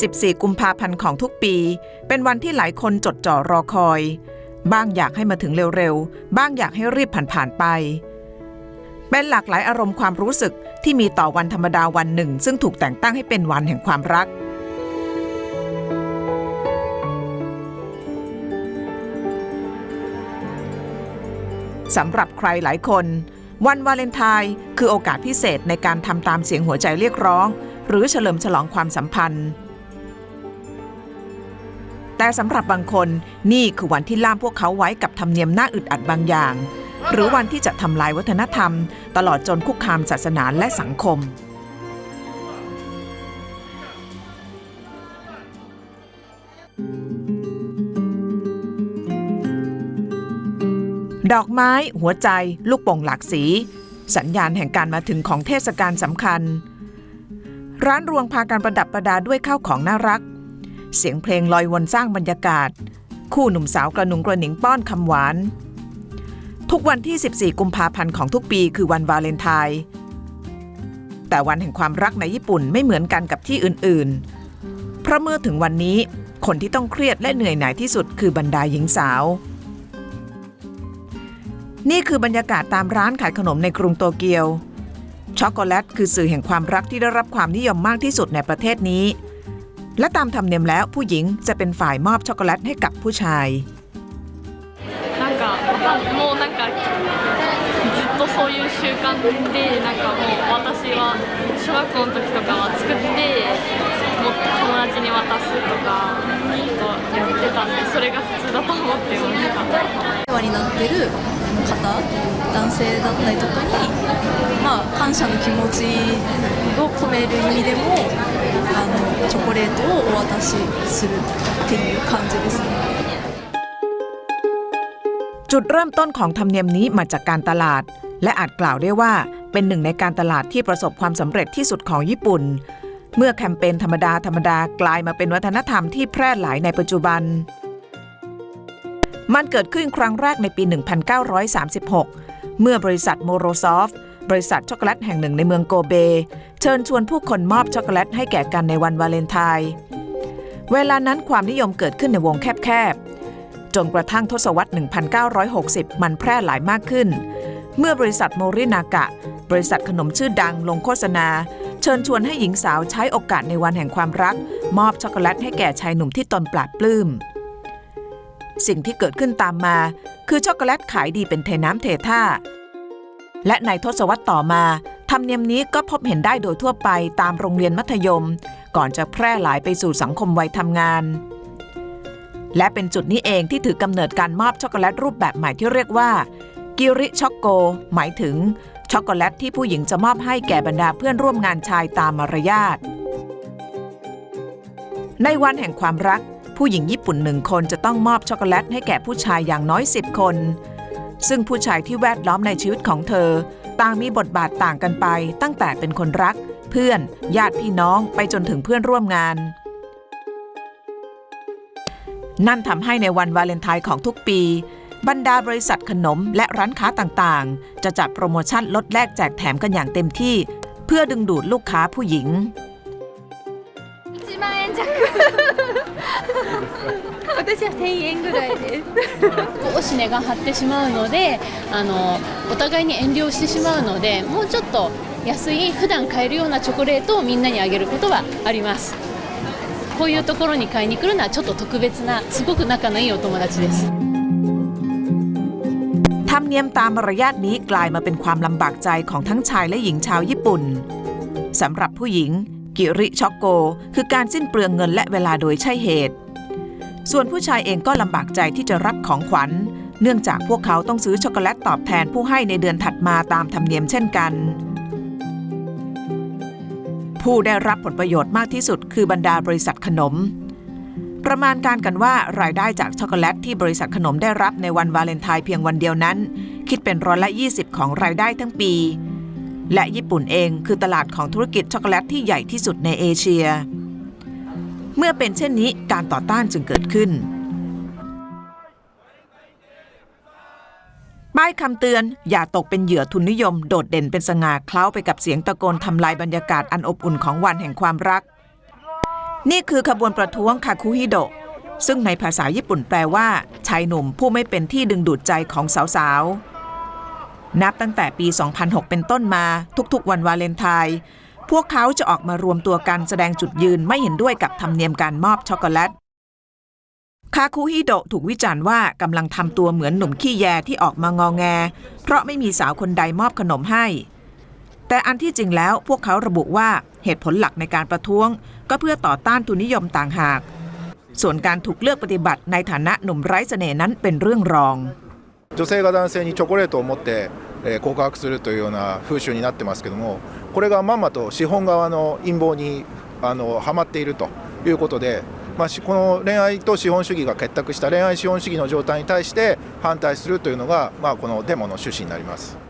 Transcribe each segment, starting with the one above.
14 กุมภาพันธ์ของทุกปี เป็นวันที่หลายคนจดจ่อรอคอย บ้างอยากให้มาถึงเร็วๆ บ้างอยากให้รีบผ่านๆไป เป็นหลากหลายอารมณ์ความรู้สึกที่มีต่อวันธรรมดาวันหนึ่ง ซึ่งถูกแต่งตั้งให้เป็นวันแห่งความรักสำหรับใครหลายคน วันวาเลนไทน์คือโอกาสพิเศษในการทำตามเสียงหัวใจเรียกร้อง หรือเฉลิมฉลองความสัมพันธ์ แต่สำหรับบางคนนี่คือวันที่ล่ามพวกเขาไว้กับธรรมเนียมน่าอึดอัดบางอย่าง หรือวันที่จะทำลายวัฒนธรรม ตลอดจนคุกคามศาสนาและสังคม ดอกไม้ หัวใจ ลูกโป่งหลากสี สัญญาณแห่งการมาถึงของเทศกาลสำคัญ ร้านรวงพาการประดับประดาด้วยข้าวของน่ารัก เสียงเพลงลอยวนสร้างบรรยากาศ คู่หนุ่มสาวกระหนุงกระหนิงป้อนคำหวาน ทุกวันที่ 14 กุมภาพันธ์ของทุกปีคือวันวาเลนไทน์แต่วันแห่งความรักในญี่ปุ่นไม่เหมือนกันกับที่อื่นๆ เพราะเมื่อถึงวันนี้คนที่ต้องเครียดและเหนื่อยหน่ายที่สุดคือบรรดาหญิงสาว นี่คือบรรยากาศตามร้านขายขนมในกรุงโตเกียว ช็อกโกแลตคือสื่อแห่งความรักที่ได้รับความนิยมมากที่สุดในประเทศนี้ และตามธรรมเนียมแล้วผู้หญิงจะเป็นฝ่ายมอบช็อกโกแลตให้กับผู้ชาย なんかわかんもうなんかずっと そういう習慣でなんかもう私は小学校の時とかは作ってもう友達に渡すとかずっとやってたんでそれが普通だと思ってました。世話になってる方男性だったりとかに、まあ、感謝の気持ちを込める意味でもあのチョコレートをお渡しするっていう感じですね。 จุดเริ่มต้นของธรรมเนียมนี้มาจากการตลาด และอาจกล่าวได้ว่าเป็นหนึ่งในการตลาดที่ประสบความสำเร็จที่สุดของญี่ปุ่น เมื่อแคมเปญธรรมดาธรรมดากลายมาเป็นวัฒนธรรมที่แพร่หลายในปัจจุบัน มันเกิดขึ้นครั้งแรกในปี 1936 เมื่อบริษัทโมโรซอฟบริษัทช็อกโกแลตแห่งหนึ่งในเมืองโกเบ เชิญชวนผู้คนมอบช็อกโกแลตให้แก่กันในวันวาเลนไทน์เวลานั้นความนิยมเกิดขึ้นในวงแคบๆจนกระทั่งทศวรรษ 1960 มันแพร่หลายมากขึ้น เมื่อบริษัทโมรินากะ บริษัทขนมชื่อดังลงโฆษณา เชิญชวนให้หญิงสาวใช้โอกาสในวันแห่งความรัก มอบช็อกโกแลตให้แก่ชายหนุ่มที่ตนปราดปลื้ม สิ่งที่เกิดขึ้นตามมา คือช็อกโกแลตขายดีเป็นเทน้ำเทท่า และในทศวรรษต่อมาธรรมเนียมนี้ก็พบเห็นได้โดยทั่วไปตามโรงเรียนมัธยม ก่อนจะแพร่หลายไปสู่สังคมวัยทำงาน และเป็นจุดนี้เองที่ถือกำเนิดการมอบช็อกโกแลตรูปแบบใหม่ที่เรียกว่า กิริช็อกโก หมายถึง ช็อกโกแลตที่ผู้หญิงจะมอบให้แก่บรรดาเพื่อนร่วมงานชายตามมารยาท ในวันแห่งความรัก ผู้หญิงญี่ปุ่นหนึ่งคนจะต้องมอบช็อกโกแลตให้แก่ผู้ชายอย่างน้อย 10 คน ซึ่งผู้ชายที่แวดล้อมในชีวิตของเธอ ต่างมีบทบาทต่างกันไป ตั้งแต่เป็นคนรัก เพื่อน ญาติพี่น้องไปจนถึงเพื่อนร่วมงานนั่นทำให้ในวันวาเลนไทน์ของทุกปี บรรดาบริษัทขนมและร้านค้าต่างๆ จะจัดโปรโมชั่นลดแลกแจกแถมกันอย่างเต็มที่ เพื่อดึงดูดลูกค้าผู้หญิง 1万円弱私は1000円ぐらいです少し値が張ってしまうのであのお互いに遠慮してしまうのでもうちょっと安い普段買えるようなチョコレートをみんなにあげることはありますこういうところに買いに来るのはちょっと特別なすごく仲のいいお友達です ธ รมเนียมตามมารยาทนี้กลายมาเป็นความลำบากใจของทั้งชายและหญิงชาวญี่ปุ่นสำหรับผู้หญิง กิริช็อกโก คือการสิ้นเปลืองเงินและเวลาโดยใช่เหตุ ส่วนผู้ชายเองก็ลำบากใจที่จะรับของขวัญ เนื่องจากพวกเขาต้องซื้อช็อกโกแลตตอบแทนผู้ให้ในเดือนถัดมาตามธรรมเนียมเช่นกัน ผู้ได้รับผลประโยชน์มากที่สุดคือบรรดาบริษัทขนม ประมาณการกันว่ารายได้จากช็อกโกแลตที่บริษัทขนมได้รับในวันวาเลนไทน์เพียงวันเดียวนั้น คิดเป็นร้อยละ 20 ของรายได้ทั้งปี และญี่ปุ่นเองคือตลาดของธุรกิจช็อกโกแลตที่ใหญ่ที่สุดในเอเชีย เมื่อเป็นเช่นนี้การต่อต้านจึงเกิดขึ้นป้ายคำเตือนอย่าตกเป็นเหยื่อทุนนิยมโดดเด่นเป็นสง่าเคล้าไปกับเสียงตะโกนทำลายบรรยากาศอันอบอุ่นของวันแห่งความรัก นี่คือขบวนประท้วงคาคุฮิโดะซึ่งในภาษาญี่ปุ่นแปลว่า ชายหนุ่มผู้ไม่เป็นที่ดึงดูดใจของสาวๆ นับตั้งแต่ปี 2006 เป็นต้นมาทุกๆ วันวาเลนไทน์พวกเขาจะออกมารวมตัวกันแสดงจุดยืนไม่เห็นด้วยกับธรรมเนียมการมอบช็อกโกแลต คาคุฮิโดะถูกวิจารณ์ว่ากำลังทำตัวเหมือนหนุ่มขี้แยที่ออกมางองแง เพราะไม่มีสาวคนใดมอบขนมให้ แต่อันที่จริงแล้วพวกเขาระบุว่า เหตุผลหลักในการประท้วง ก็เพื่อต่อต้านทุนนิยมต่างหาก ส่วนการถูกเลือกปฏิบัติในฐานะหนุ่มไร้เสน่ห์นั้นเป็นเรื่องรอง 女性が男性にチョコレートを持ってえー告白するというような風習になってますけどもこれがまんまと資本側の陰謀にあのはまっているということで、まあ、しこの恋愛と資本主義が結託した恋愛資本主義の状態に対して反対するというのが、まあ、このデモの趣旨になります。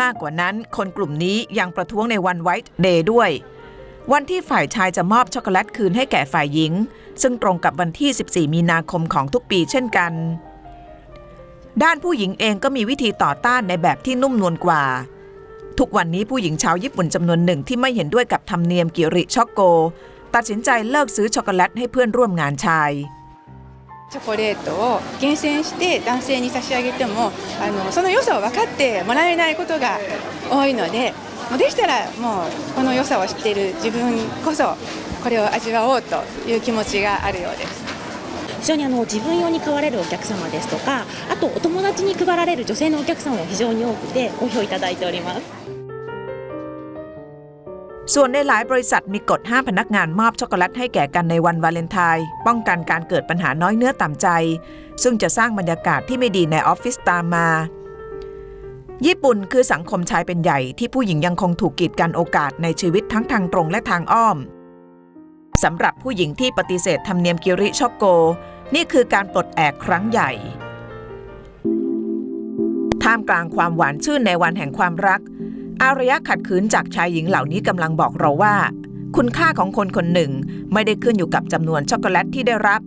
มากกว่านั้น คนกลุ่มนี้ยังประท้วงในวันไวท์เดย์ด้วย วันที่ฝ่ายชายจะมอบช็อกโกแลตคืนให้แก่ฝ่ายหญิง ซึ่งตรงกับวันที่ 14 มีนาคมของทุกปีเช่นกัน ด้านผู้หญิงเองก็มีวิธีต่อต้านในแบบที่นุ่มนวลกว่า ทุกวันนี้ผู้หญิงชาวญี่ปุ่นจำนวนหนึ่งที่ไม่เห็นด้วยกับธรรมเนียมกิริช็อกโก ตัดสินใจเลิกซื้อช็อกโกแลตให้เพื่อนร่วมงานชาย チョコレートを厳選して男性に差し上げてもあのその良さを分かってもらえないことが多いのでもうできたらもうこの良さを知っている自分こそこれを味わおうという気持ちがあるようです。非常にあの自分用に買われるお客様ですとかあとお友達に配られる女性のお客様も非常に多くて好評いただいております ส่วนในหลายบริษัทมีกฎห้ามพนักงานมอบช็อกโกแลตให้แก่กันในวันวาเลนไทน์ป้องกันการเกิดปัญหาน้อยเนื้อต่ำใจ ซึ่งจะสร้างบรรยากาศที่ไม่ดีในออฟฟิศตามมา ญี่ปุ่นคือสังคมชายเป็นใหญ่ที่ผู้หญิงยังคงถูกกีดกันโอกาสในชีวิตทั้งทางตรงและทางอ้อมสำหรับผู้หญิงที่ปฏิเสธธรรมเนียมกิริช็อกโก นี่คือการปลดแอกครั้งใหญ่ท่ามกลางความหวานชื่นในวันแห่งความรัก อารยะขัดขืนจากชายหญิงเหล่านี้กำลังบอกเราว่า คุณค่าของคนคนหนึ่งไม่ได้ขึ้นอยู่กับจำนวนช็อกโกแลตที่ได้รับ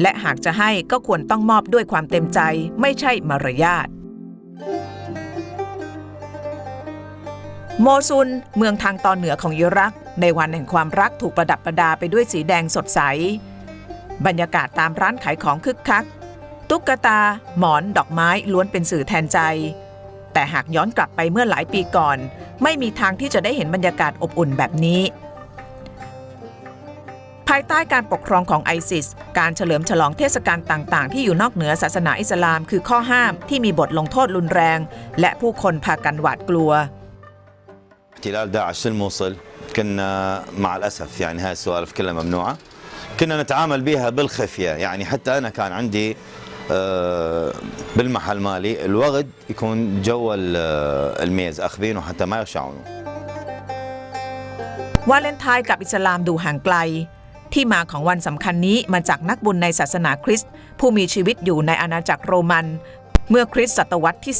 และหากจะให้ก็ควรต้องมอบด้วยความเต็มใจไม่ใช่มารยาทโมซุน เมืองทางตอนเหนือของอิรัก ในวันแห่งความรักถูกประดับประดาไปด้วยสีแดงสดใส บรรยากาศตามร้านขายของคึกคัก ตุ๊กตา หมอน ดอกไม้ล้วนเป็นสื่อแทนใจ แต่หากย้อนกลับไปเมื่อหลายปีก่อน ไม่มีทางที่จะได้เห็นบรรยากาศอบอุ่นแบบนี้ ภายใต้การปกครองของไอซิส การเฉลิมฉลองเทศกาลต่าง ๆ ที่อยู่นอกเหนือศาสนาอิสลาม คือข้อห้ามที่มีบทลงโทษรุนแรง และผู้คนพากันหวาดกลัว احتلال داعش للموصل كنا مع الاسف يعني هاي السوالف كلها ممنوعه كنا نتعامل بها بالخفيه يعني حتى انا كان عندي آه، بالمحل مالي الوغد يكون جوا ال- الميز اخذينه حتى ما يرشعونه วาเลนไทน์กับอิสลามดูห่างไกล ที่มาของวันสำคัญนี้มาจากนักบุญในศาสนาคริสต์ผู้มีชีวิตอยู่ในอาณาจักรโรมัน เมื่อคริสต์ศตวรรษที่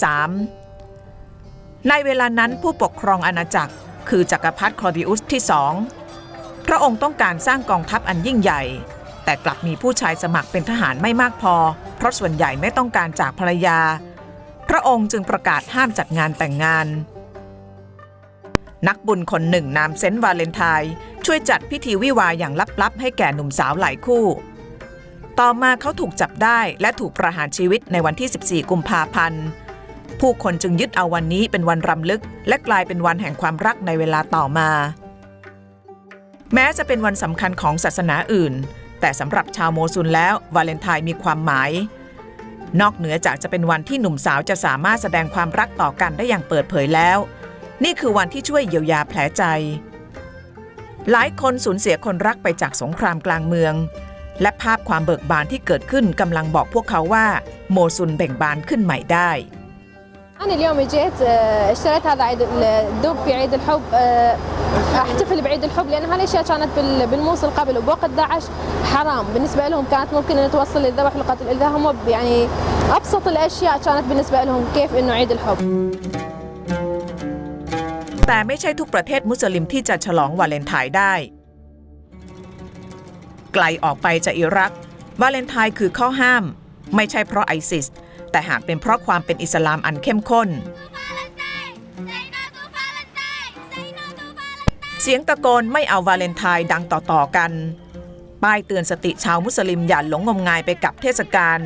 3 ในเวลานั้นผู้ปกครองอาณาจักรคือจักรพรรดิคลอดิอุสที่สองพระองค์ต้องการสร้างกองทัพอันยิ่งใหญ่ แต่กลับมีผู้ชายสมัครเป็นทหารไม่มากพอ เพราะส่วนใหญ่ไม่ต้องการจากภรรยา พระองค์จึงประกาศห้ามจัดงานแต่งงาน นักบุญคนหนึ่งนามเซนต์วาเลนไทน์ช่วยจัดพิธีวิวาอย่างลับๆ ให้แก่หนุ่มสาวหลายคู่ ต่อมาเขาถูกจับได้และถูกประหารชีวิตในวันที่ 14 กุมภาพันธ์ผู้คนจึงยึดเอาวันนี้เป็นวันรำลึก และกลายเป็นวันแห่งความรักในเวลาต่อมา แม้จะเป็นวันสำคัญของศาสนาอื่น แต่สำหรับชาวโมซุนแล้ววาเลนไทน์มีความหมาย นอกเหนือจากจะเป็นวันที่หนุ่มสาวจะสามารถแสดงความรักต่อกันได้อย่างเปิดเผยแล้ว นี่คือวันที่ช่วยเยียวยาแผลใจ หลายคนสูญเสียคนรักไปจากสงครามกลางเมือง และภาพความเบิกบานที่เกิดขึ้นกำลังบอกพวกเขาว่า โมซุนเบ่งบานขึ้นใหม่ได้ أنا اليوم جيت آه، اشتريت هذا عيد الدوب في عيد الحب آه، احتفل بعيد الحب لان هالاشياء كانت بال- بالموصل قبل وبوقت داعش حرام بالنسبه لهم كانت ممكن ان توصل للذبح والقتل اذا هم ب- يعني ابسط الاشياء كانت بالنسبه لهم كيف انه عيد الحب แต่ไม่ใช่ทุกประเทศมุสลิมที่จะฉลองวาเลนไทน์ได้ ไกลออกไปจากอิรัก วาเลนไทน์คือข้อห้าม ไม่ใช่เพราะไอซิส แต่หากเป็นเพราะความเป็นอิสลามอันเข้มข้น เสียงตะโกนไม่เอาวาเลนไทน์ดังต่อๆกัน ป้ายเตือนสติชาวมุสลิมอย่าหลงงมงายไปกับเทศกาล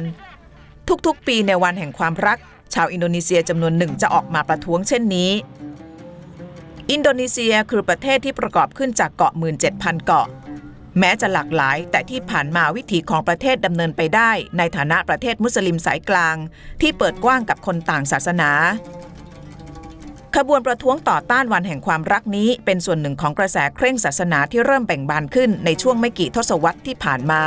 ทุกๆ ปีในวันแห่งความรัก ชาวอินโดนีเซียจำนวนหนึ่งจะออกมาประท้วงเช่นนี้ อินโดนีเซียคือประเทศที่ประกอบขึ้นจากเกาะ 17,000 เกาะ แม้จะหลากหลาย แต่ที่ผ่านมาวิถีของประเทศดำเนินไปได้ ในฐานะประเทศมุสลิมสายกลาง ที่เปิดกว้างกับคนต่างศาสนา ขบวนประท้วงต่อต้านวันแห่งความรักนี้ เป็นส่วนหนึ่งของกระแสเคร่งศาสนาที่เริ่มแบ่งบานขึ้นในช่วงไม่กี่ทศวรรษที่ผ่านมา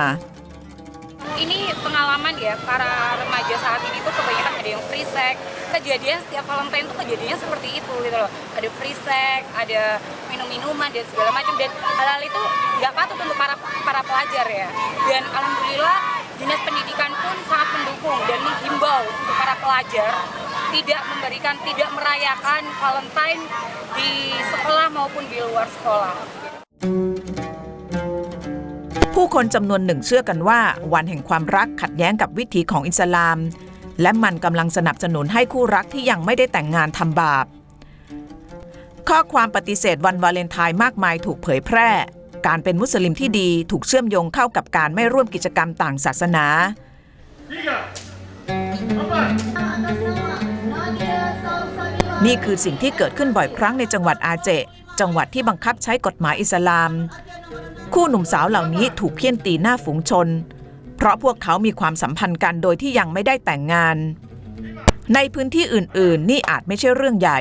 ini pengalaman ya para remaja saat ini tuh kebanyakan ada yang free sex. Kejadian setiap Valentine tuh kejadiannya seperti itu gitu loh. Ada free sex ada minum minuman dan segala macam. Dan hal-hal itu nggak patut untuk para para pelajar ya. Dan alhamdulillah dinas pendidikan pun sangat mendukung dan menghimbau untuk para pelajar tidak memberikan tidak merayakan Valentine di sekolah maupun di luar sekolah ผู้คนจำนวนหนึ่งเชื่อกันว่า วันแห่งความรักขัดแย้งกับวิถีของอิสลาม และมันกำลังสนับสนุนให้คู่รักที่ยังไม่ได้แต่งงานทำบาป ข้อความปฏิเสธวันวาเลนไทน์มากมายถูกเผยแพร่ การเป็นมุสลิมที่ดีถูกเชื่อมโยงเข้ากับการไม่ร่วมกิจกรรมต่างศาสนานี่คือสิ่งที่เกิดขึ้นบ่อยครั้งในจังหวัดอาเจ จังหวัดที่บังคับใช้กฎหมายอิสลาม คู่หนุ่มสาวเหล่านี้ถูกเพี้ยนตีหน้าฝูงชน เพราะพวกเขามีความสัมพันธ์กันโดยที่ยังไม่ได้แต่งงาน ในพื้นที่อื่น ๆ นี่อาจไม่ใช่เรื่องใหญ่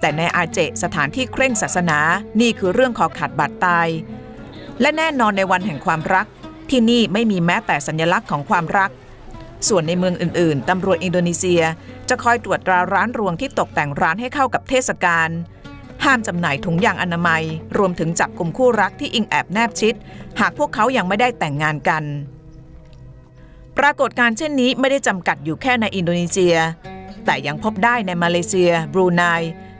แต่ในอาเจสถานที่เคร่งศาสนา นี่คือเรื่องคอขาดบาดตาย และแน่นอนในวันแห่งความรัก ที่นี่ไม่มีแม้แต่สัญลักษณ์ของความรัก ส่วนในเมืองอื่น ๆ ตำรวจอินโดนีเซียจะคอยตรวจตราร้านรวงที่ตกแต่งร้านให้เข้ากับเทศกาล ห้ามจำหน่ายถุงยางอนามัย รวมถึงจับกลุ่มคู่รักที่อิงแอบแนบชิด หากพวกเขายังไม่ได้แต่งงานกัน ปรากฏการเช่นนี้ไม่ได้จำกัดอยู่แค่ในอินโดนีเซีย แต่ยังพบได้ในมาเลเซีย บรูไน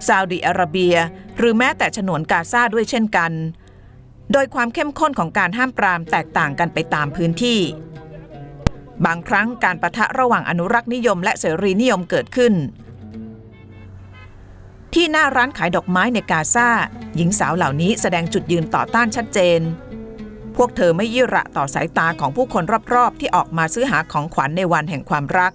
ซาอุดิอาระเบีย หรือแม้แต่ฉนวนกาซาด้วยเช่นกัน โดยความเข้มข้นของการห้ามปรามแตกต่างกันไปตามพื้นที่ บางครั้งการประทะระหว่างอนุรักษ์นิยมและเสรีนิยมเกิดขึ้น ที่หน้าร้านขายดอกไม้ในกาซาหญิงสาวเหล่านี้แสดงจุดยืนต่อต้านชัดเจน พวกเธอไม่ยี่ระต่อสายตาของผู้คนรอบๆ ที่ออกมาซื้อหาของขวัญในวันแห่งความรัก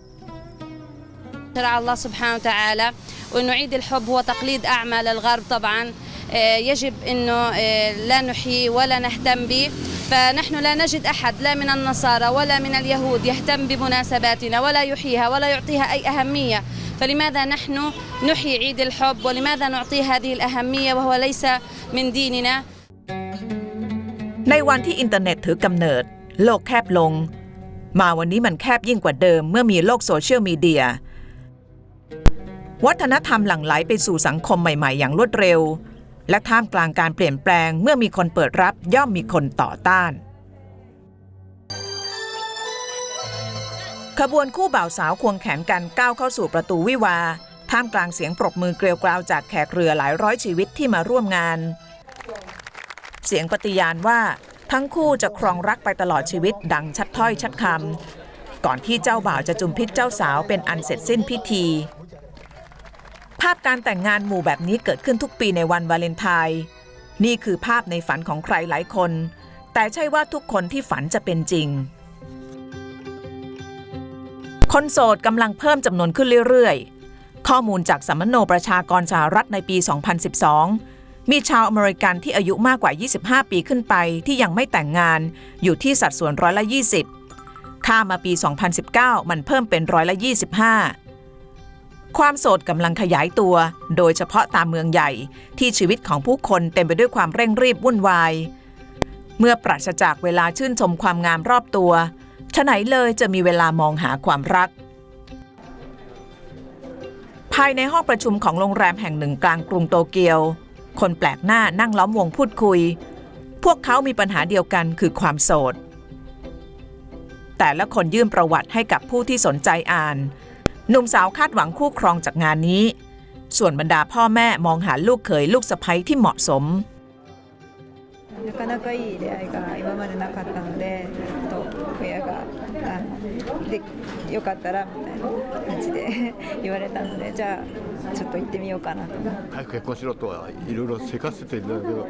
شرع الله سبحانه وتعالى وانه عيد الحب هو تقليد اعمى للغرب طبعا آه، يجب انه آه، لا نحيي ولا نهتم به فنحن لا نجد احد لا من النصارى ولا من اليهود يهتم بمناسباتنا ولا يحييها ولا يعطيها اي اهميه فلماذا نحن نحيي عيد الحب ولماذا نعطيه هذه الاهميه وهو ليس من ديننا ในวันที่อินเทอร์เน็ตถือกำเนิด โลกแคบลง มาวันนี้มันแคบยิ่งกว่าเดิมเมื่อมีโลกโซเชียลมีเดีย วัฒนธรรมหลั่งไหลไปสู่สังคมใหม่ๆ อย่างรวดเร็ว และท่ามกลางการเปลี่ยนแปลงเมื่อมีคนเปิดรับย่อมมีคนต่อต้าน ขบวนคู่บ่าวสาวควงแขนกันก้าวเข้าสู่ประตูวิวา ท่ามกลางเสียงปรบมือเกลียวกราวจากแขกเรือหลายร้อยชีวิตที่มาร่วมงาน เสียงปฏิญาณว่าทั้งคู่จะครองรักไปตลอดชีวิตดังชัดถ้อยชัดคำก่อนที่เจ้าบ่าวจะจุมพิษเจ้าสาวเป็นอันเสร็จสิ้นพิธี ภาพการแต่งงานหมู่แบบนี้เกิดขึ้นทุกปีในวันวาเลนไทน์นี่คือภาพในฝันของใครหลายคน แต่ใช่ว่าทุกคนที่ฝันจะเป็นจริง คนโสดกำลังเพิ่มจำนวนขึ้นเรื่อยๆ ข้อมูลจากสัมมโนประชากรสหรัฐในปี 2012 มีชาวอเมริกันที่อายุมากกว่า 25 ปีขึ้นไปที่ยังไม่แต่งงานอยู่ที่สัดส่วนร้อยละ 20ค่ามาปี 2019 มันเพิ่มเป็นร้อยละ 25 ความโสดกำลังขยายตัว โดยเฉพาะตามเมืองใหญ่ที่ชีวิตของผู้คนเต็มไปด้วยความเร่งรีบวุ่นวาย เมื่อปราศจากเวลาชื่นชมความงามรอบตัว ฉะไหนเลยจะมีเวลามองหาความรัก ภายในห้องประชุมของโรงแรมแห่งหนึ่งกลางกรุงโตเกียว คนแปลกหน้านั่งล้อมวงพูดคุย พวกเขามีปัญหาเดียวกันคือความโสด แต่ละคนยื่นประวัติให้กับผู้ที่สนใจอ่าน หนุ่มสาวคาดหวังคู่ครองจากงานนี้ ส่วนบรรดาพ่อแม่มองหาลูกเขยลูกสะใภ้ที่เหมาะสม なかなかいい出会いが今までなかったので、 ちょっと悔 親があのでよかったらみたいな感じで言われたのでじゃあちょっと行ってみようかなと思って。早く結婚しろとはいろいろせかせてんだけど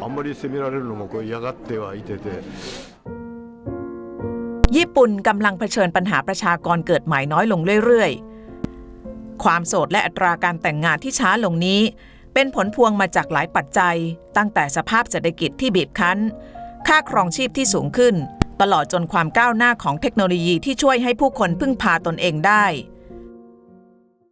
あんまり責められるのもこう嫌がってはいてて ญี่ปุ่นกำลังเผชิญปัญหาประชากรเกิดใหม่น้อยลงเรื่อยๆ ความโสดและอัตราการแต่งงานที่ช้าลงนี้ เป็นผลพวงมาจากหลายปัจจัย ตั้งแต่สภาพเศรษฐกิจที่บีบคั้น ค่าครองชีพที่สูงขึ้น ตลอดจนความก้าวหน้าของเทคโนโลยีที่ช่วยให้ผู้คนพึ่งพาตนเองได้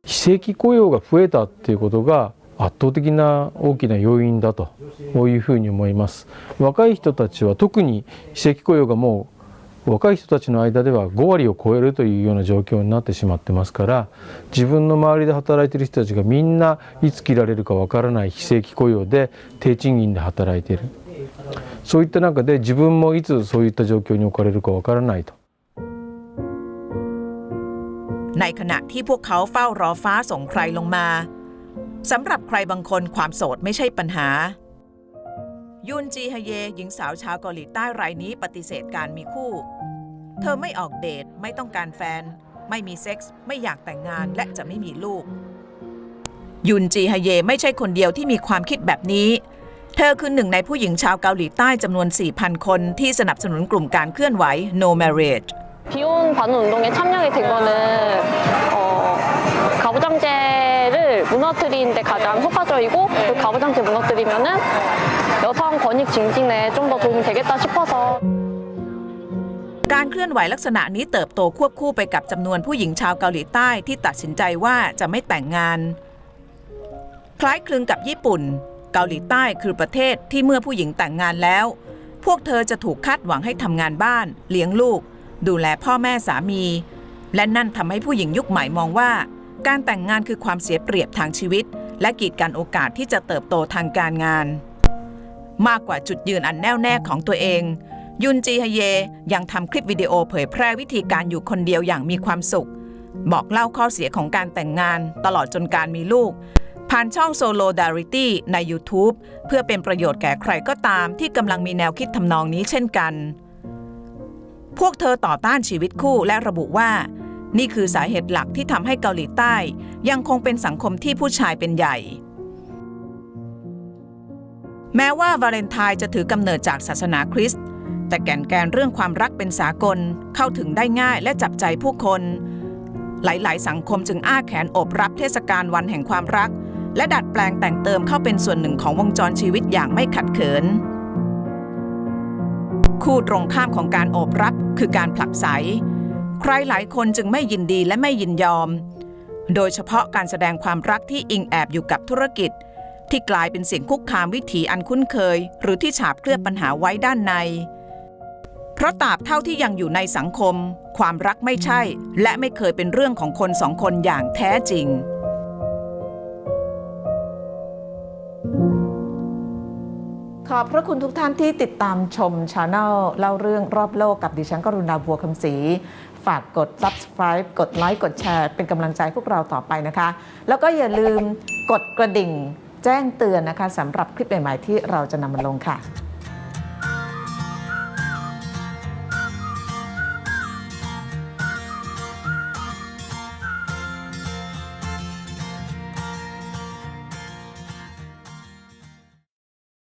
非正規雇用が増えたっていうことが圧倒的な大きな要因だとこういうふうに思います若い人たちは特に非正規雇用がもう若い人たちの間では5割を超えるというような状況になってしまってますから自分の周りで働いている人たちがみんないつ切られるかわからない非正規雇用で低賃金で働いている そういった中で自分もいつそういった状況に置かれるかわからないと ในขณะที่พวกเขาเฝ้ารอฟ้าส่งใครลงมาสำหรับใครบางคนความโสดไม่ใช่ปัญหา ยุนจีฮเยหญิงสาวชาวเกาหลีใต้รายนี้ปฏิเสธการมีคู่ เธอไม่ออกเดท ไม่ต้องการแฟน ไม่มีเซ็กส์ ไม่อยากแต่งงานและจะไม่มีลูก ยุนจีฮเยไม่ใช่คนเดียวที่มีความคิดแบบนี้ เธอคือหนึ่งในผู้หญิงชาวเกาหลีใต้จำนวน 4,000 คนที่สนับสนุนกลุ่มการเคลื่อนไหว No Marriage 비혼 반혼 운동에 참여하게 된 거는 어, 가부장제를 무너뜨리는 데 가장 효과적이고 그 가부장제 무너뜨리면은 여성 권익 증진에 좀 더 도움이 되겠다 싶어서 การเคลื่อนไหวลักษณะนี้เติบโตควบคู่ไปกับจำนวนผู้หญิงชาวเกาหลีใต้ที่ตัดสินใจว่าจะไม่แต่งงาน คล้ายคลึงกับญี่ปุ่น เกาหลีใต้คือประเทศที่เมื่อผู้หญิงแต่งงานแล้ว พวกเธอจะถูกคาดหวังให้ทำงานบ้าน เลี้ยงลูก ดูแลพ่อแม่สามี และนั่นทำให้ผู้หญิงยุคใหม่มองว่า การแต่งงานคือความเสียเปรียบทางชีวิต และกีดกันโอกาสที่จะเติบโตทางการงาน มากกว่าจุดยืนอันแน่วแน่ของตัวเอง ยุนจีฮเยยังทำคลิปวิดีโอเผยแพร่วิธีการอยู่คนเดียวอย่างมีความสุข บอกเล่าข้อเสียของการแต่งงาน ตลอดจนการมีลูก ผ่านช่อง Solidarity ใน YouTube เพื่อเป็นประโยชน์แก่ใครก็ตามที่กำลังมีแนวคิดทำนองนี้เช่นกัน พวกเธอต่อต้านชีวิตคู่และระบุว่า นี่คือสาเหตุหลักที่ทำให้เกาหลีใต้ ยังคงเป็นสังคมที่ผู้ชายเป็นใหญ่ แม้ว่าวาเลนไทน์จะถือกำเนิดจากศาสนาคริสต์แต่แก่นแกนเรื่องความรักเป็นสากลเข้าถึงได้ง่ายและจับใจผู้คน หลาย ๆ สังคมจึงอ้าแขนโอบรับเทศกาลวันแห่งความรัก และดัดแปลงแต่งเติมเข้าเป็นส่วนหนึ่งของวงจรชีวิตอย่างไม่ขัดเขิน คู่ตรงข้ามของการโอบรับคือการผลักไส ใครหลายคนจึงไม่ยินดีและไม่ยินยอม โดยเฉพาะการแสดงความรักที่อิงแอบอยู่กับธุรกิจ ที่กลายเป็นสิ่งคุกคามวิถีอันคุ้นเคย หรือที่ฉาบเคลือบปัญหาไว้ด้านใน เพราะตราบเท่าที่ยังอยู่ในสังคม ความรักไม่ใช่ และไม่เคยเป็นเรื่องของคนสองคนอย่างแท้จริง ขอบพระคุณทุกท่านที่ติดตามชมช anel เล่าเรื่องรอบโลกกับดิฉันกรุณาบัวคำศรีฝากกด subscribe กดไลค์กดแชร์ เป็นกำลังใจพวกเราต่อไปนะคะ แล้วก็อย่าลืมกดกระดิ่งแจ้งเตือนนะคะสำหรับคลิปใหม่ๆที่เราจะนำมาลงค่ะ